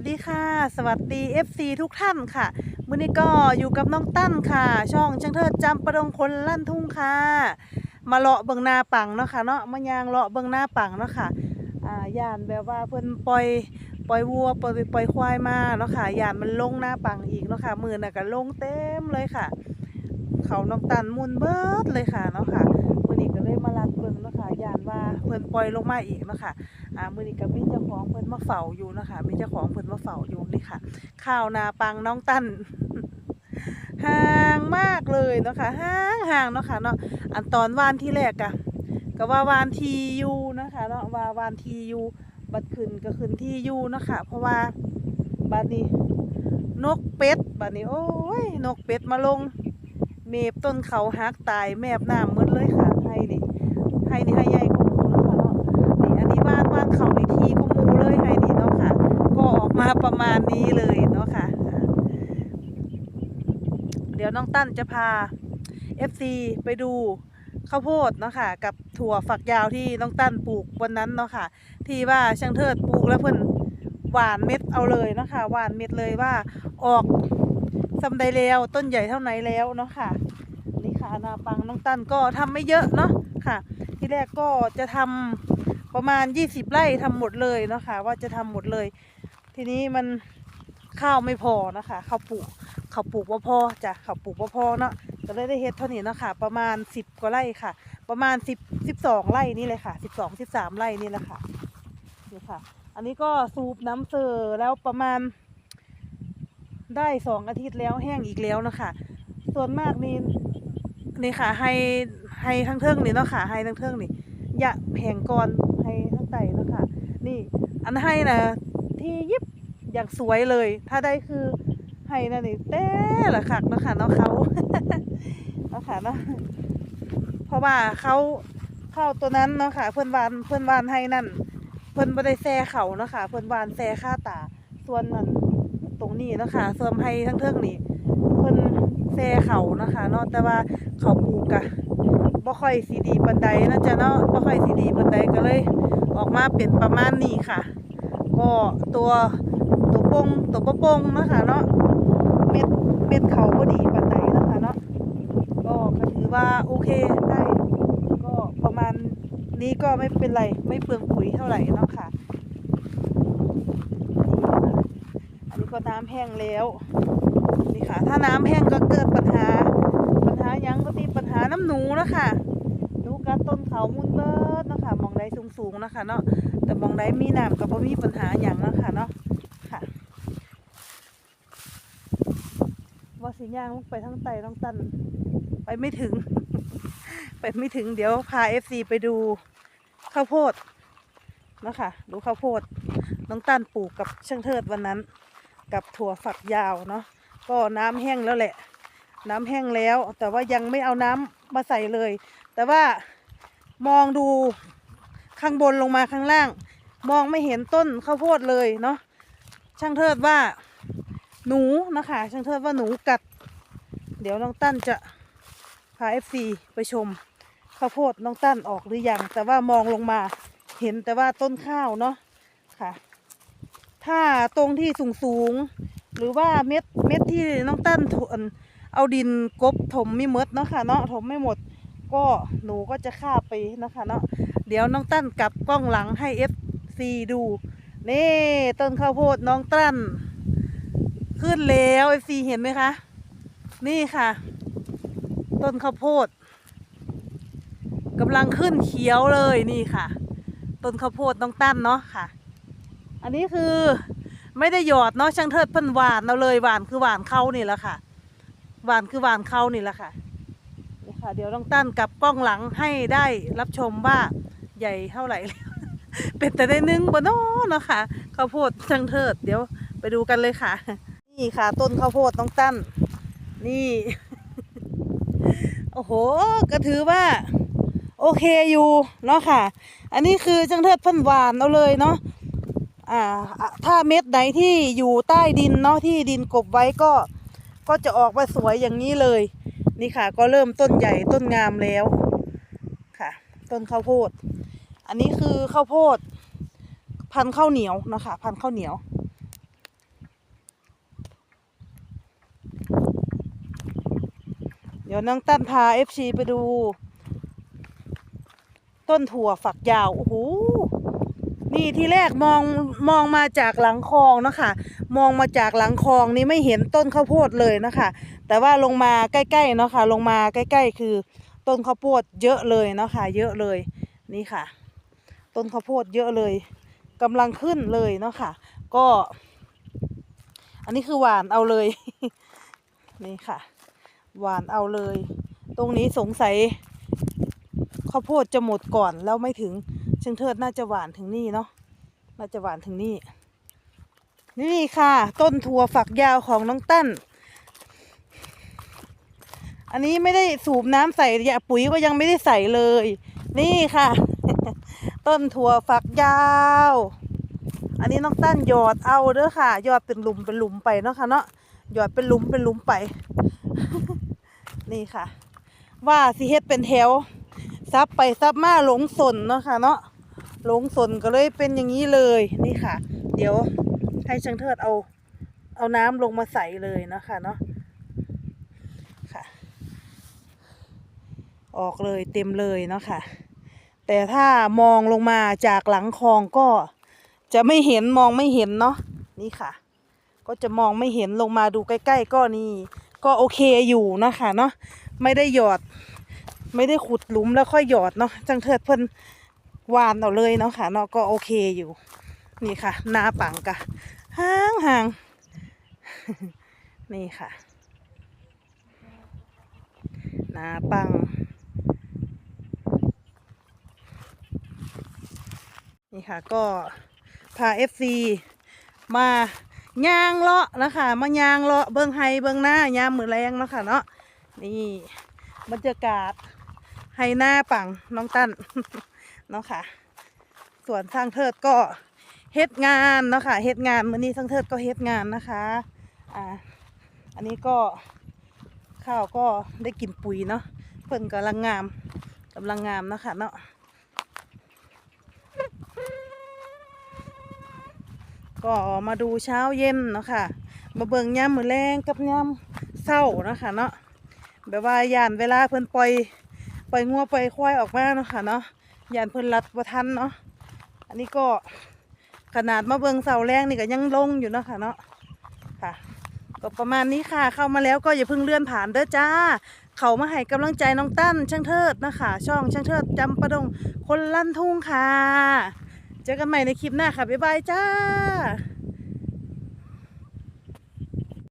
วัสดีค่ะ สวัสดี FC ทุกท่านค่ะมื้อนี้ก็อยู่กับน้องตั้นค่ะ ช่องช่างเทิดจำประดงคนลั่นทุ่งค่ะ มาเลาะเบิงนาปังเนาะค่ะเนาะมายางเลาะเบิงนาปังเนาะค่ะอ่าย่านแบบว่าเพิ่นปล่อยปล่อยวัวปล่อยปล่อยควายมาเนาะค่ะย่านมันลงหน้าปังอีกเนาะค่ะมือน่ะก็ลงเต็มเลยค่ะ เขาน้องตันมุนเบิดเลยค่ะเนาะค่ะ เพิ่นปล่อยลงมาอีกนะค่ะอ่ามือนี้ก็มีเจ้าของเพิ่นมาเฝ้าอยู่นะคะมีเจ้าของเพิ่นมาเฝ้าอยู่นี่ค่ะ ข้าวนาปังน้องตั้นห่างมากเลยเนาะค่ะห่างห่างเนาะค่ะเนาะอันตอนวานที่แรกอะก็ว่าวานทียูนะคะเนาะว่าวานทียูบัดขึ้นก็ขึ้นที่ยูนะคะ เพราะว่าบัดนี้นกเป็ดบัดนี้โอ้ยนกเป็ดมาลง เมบต้นเขาหักตายแมบน้ำหมดเลยค่ะให้นี่ให้นี่ให้ใหญ่กว่าหมูเนาะค่ะเนาะ นี่อันนี้วาดวาดเขาในทีก็มูเลยให้นี่เนาะค่ะ ก็ออกมาประมาณนี้เลยเนาะค่ะอ่าเดี๋ ยวน้องตั้นจะพา FC ไปดูข้าวโพดเนาะค่ะกับถั่วฝักยาวที่น้องตั้นปลูกวันนั้นเนาะค่ะ ที่ว่าช่างเทิดปลูกแล้วเพิ่นหวานเม็ดเอาเลยเนาะค่ะหวานเม็ดเลยว่าออกสำใดแล้วต้นใหญ่เท่าไหนแล้วเนาะค่ะนี่ค่ะนาปังน้องตั้นก็ทำไม่เยอะเนาะค่ะ ที่แรกก็จะทำประมาณ 20 ไร่ทำหมดเลยเนาะค่ะว่าจะทำหมดเลย ทีนี้มัน ข้าวไม่พอนะคะเขาปลูกเขาปลูกว่าพอจ้ะเขาปลูกว่าพอเนาะก็เลยได้เฮ็ดเท่านี้นะค่ะประมาณ10กว่าไร่ค่ะ ประมาณ10 12ไร่นี่เลยค่ะ12 13ไร่นี่แหละค่ะนี่ค่ะ อันนี้ก็สูบน้ำเซอร์แล้วประมาณ ได้สองอาทิตย์แล้วแห้งอีกแล้วนะคะส่วนมากนี่นี่ค่ะให้ให้ทั้งเทิงนี่เนาะค่ะให้ทั้งเทิงนี่ยะแผงกรให้ทั้งไตเนาะค่ะนี่อันให้นะที่ยิบ อย่างสวยเลย ถ้าได้คือให้นั่นนี่แต่ละคักเนาะค่ะเนาะเขาเนาะค่ะเนาะเพราะว่าเขาเข้าตัวนั้นเนาะค่ะ เพื่อนวานเพื่อนวานให้นั่น เพื่อนบ่ได้แซ่เขาเนาะค่ะ เพื่อนวานแซ่ค่าตา ส่วนนั้นตรงนี้เนาะค่ะส่วนให้ทั้งเทิงนี่เพิ่อนแซ่เขานะคะเนาะแต่ว่าเขาปลูกกะบ่ค่อยสีดีปานใดนะจ๊ะเนาะบ่ค่อยสีดีปานใดก็เลย ออกมาเป็นประมาณนี้ค่ะก็ตัว งตัวบ่ปงนะคะเนาะเม็ดเม็ดเขาบ่ดีปานใดนะคะเนาะก็ถือว่าโอเคได้ก็ประมาณนี้ก็ไม่เป็นไรไม่เปลืองปุ๋ยเท่าไหร่เนาะค่ะนี่ค่ะอันนี้ก็น้ำแห้งแล้วนี่ค่ะ ถ้าน้ำแห้งก็เกิดปัญหา ปัญหายังก็ตีปัญหาน้ำหนูนะคะหนูกัดต้นเขามุนเบิร์ดนะคะมองใดสูงๆนะคะเนาะแต่มองใดมีน้ำก็บ่มีปัญหาหยังนะคะเนาะ ค่ะ ว่า สิย่างลงไปทั้งไตต้องตัน ไปไม่ถึง ไปไม่ถึงเดี๋ยวพาเอฟซีไปดูข้าวโพดเนาะคะดูข้าวโพด น้องตันปลูกกับช่างเทิดวันนั้น กับถั่วฝักยาวเนาะก็น้ำแห้งแล้วแหละ น้ำแห้งแล้ว แต่ว่ายังไม่เอาน้ำมาใส่เลย แต่ว่ามองดูข้างบนลงมาข้างล่าง มองไม่เห็นต้นข้าวโพดเลยเนาะช่างเทิดว่าหนูนะคะช่างเทิดว่าหนูกัด เดี๋ยวน้องตั้นจะพาเอฟซีไปชมข้าวโพดน้องตั้นออกหรือยัง แต่ว่ามองลงมาเห็นแต่ว่าต้นข้าวเนาะค่ะ ถ้าตรงที่สูงสูงๆหรือว่าเม็ดเม็ดที่น้องตั้นเอาดินกบถมไม่หมดเนาะค่ะเนาะถมไม่หมด ก็หนูก็จะฆ่าไปนะคะเนาะเดี๋ยวน้องตั้นกลับกล้องหลังให้เอฟซีดูนี่ต้นข้าวโพดน้องตั้นขึ้นแล้วเอฟซีเห็นไหมคะ นี่ค่ะ ต้นข้าวโพดกำลังขึ้นเขียวเลยนี่ค่ะ ต้นข้าวโพดน้องตั้นเนาะค่ะ อันนี้คือไม่ได้หยอดเนาะช่างเทิดเพิ่นหวานเอาเลยหวานคือหวานเข้านี่แหละค่ะ หวานคือหวานเข้านี่แหละค่ะนี่ค่ะ เดี๋ยวต้องตั้นกลับกล้องหลังให้ได้รับชมว่าใหญ่เท่าไหร่เป็นแต่ได้นึ่งบนน้อเนาะค่ะข้าวโพดช่างเทิด เดี๋ยวไปดูกันเลยค่ะ นี่ค่ะ ต้นข้าวโพดต้องตั้น นี่ โอ้โห ก็ถือว่า โอเคอยู่เนาะค่ะ อันนี้คือช่างเทิดพิ่นหวานเอาเลยเนาะอ่า ถ้าเม็ดไหนที่อยู่ใต้ดินเนาะที่ดินกบไว้ก็ ก็จะออกมาสวยอย่างนี้เลย นี่ค่ะ ก็เริ่มต้นใหญ่ต้นงามแล้ว ค่ะ ต้นข้าวโพด อันนี้คือข้าวโพด พันข้าวเหนียวเนาะคะพันข้าวเหนียว ดี๋ยวน้องตั้นพา FC ไปดู ต้นถั่วฝักยาว โอ้โห นี่ที่แรกมองมองมาจากหลังคลองนะคะ มองมาจากหลังคลองนี่ไม่เห็นต้นข้าวโพดเลยนะคะ แต่ว่าลงมาใกล้ๆเนาะค่ะ ลงมาใกล้ ๆ คือต้นข้าวโพดเยอะเลยเนาะค่ะ เยอะเลย นี่ค่ะ ต้นข้าวโพดเยอะเลยกำลังขึ้นเลยเนาะค่ะ ก็ อันนี้คือหวานเอาเลย นี่ค่ะ หวานเอาเลย ตรงนี้สงสัยข้าวโพดจะหมดก่อนแล้วไม่ถึงเชิงเทิดน่าจะหวานถึงนี่เนาะน่าจะหวานถึงนี่ นี่ค่ะ ต้นถั่วฝักยาวของน้องตั้น อันนี้ไม่ได้สูบน้ำใส่ยาปุ๋ยก็ยังไม่ได้ใส่เลย นี่ค่ะ ต้นถั่วฝักยาว อันนี้น้องตั้นหยอดเอาเด้อค่ะหยอดเป็นหลุมเป็นหลุมไปเนาะค่ะเนาะหยอดเป็นหลุมเป็นหลุมไป นี่ค่ะ ว่าสิเฮ็ดเป็นแถวซับไปซับมาหลงสนเนาะค่ะเนาะหลงสนก็เลยเป็นอย่างนี้เลยนี่ค่ะ เดี๋ยวให้ช่างเทิดเอาเอาน้ำลงมาใส่เลยเนาะค่ะเนาะค่ะ ออกเลยเต็มเลยเนาะค่ะ แต่ถ้ามองลงมาจากหลังคลองก็จะไม่เห็นมองไม่เห็นเนาะนี่ค่ะ ก็จะมองไม่เห็นลงมาดูใกล้ ๆ ก็นี่ ก็โอเคอยู่นะคะเนาะไม่ได้หยอด ไม่ได้ขุดหลุมแล้วค่อยหยอดเนาะจังเทิดเพิ่นหวานเอาเลยเนาะค่ะเนาะก็โอเคอยู่ นี่ค่ะ หนาปังกะห่างห่างนี่ค่ะ หนาปัง นี่ค่ะก็พาเอฟซีมา ยางเลาะนะคะมายางเลาะเบิ้งไฮเบิ้งหน้ายามมือแรงเนาะค่ะเนาะนี่บรรยากาศไฮหน้าปังน้องตั้นเนาะค่ะ ส่วนสร้างเทิดก็เฮ็ดงานเนาะค่ะเฮ็ดงานมื้อนี้สร้างเทิดก็เฮ็ดงานนะคะอ่าอันนี้ก็ข้าวก็ได้กินปุ๋ยเนาะเพิ่นกำลังงามกำลังงามเนาะคะเนาะ ก็มาดูเช้าเย็นเนาะค่ะมาเบิ่งย่ำมือแรงกับย่ำเศร้าเนาะค่ะเนาะแบบว่าย่านเวลาเพิ่นปล่อยปล่อยงัวปล่อยควายออกมาเนาะค่ะเนาะย่านเพิ่นรัดบ่ทันเนาะอันนี้ก็ขนาดมาเบิ่งเสาแรงนี่ก็ยังลงอยู่เนาะค่ะเนาะค่ะก็ประมาณนี้ค่ะเข้ามาแล้วก็อย่าเพิ่งเลื่อนผ่านเด้อจ้า เขามาให้กำลังใจน้องตั้นช่างเทิดนะคะ ช่องช่างเทิดจำประดงคนลั่นทุ่งค่ะ เจอกันใหม่ในคลิปหน้าค่ะ บ๊ายบายจ้า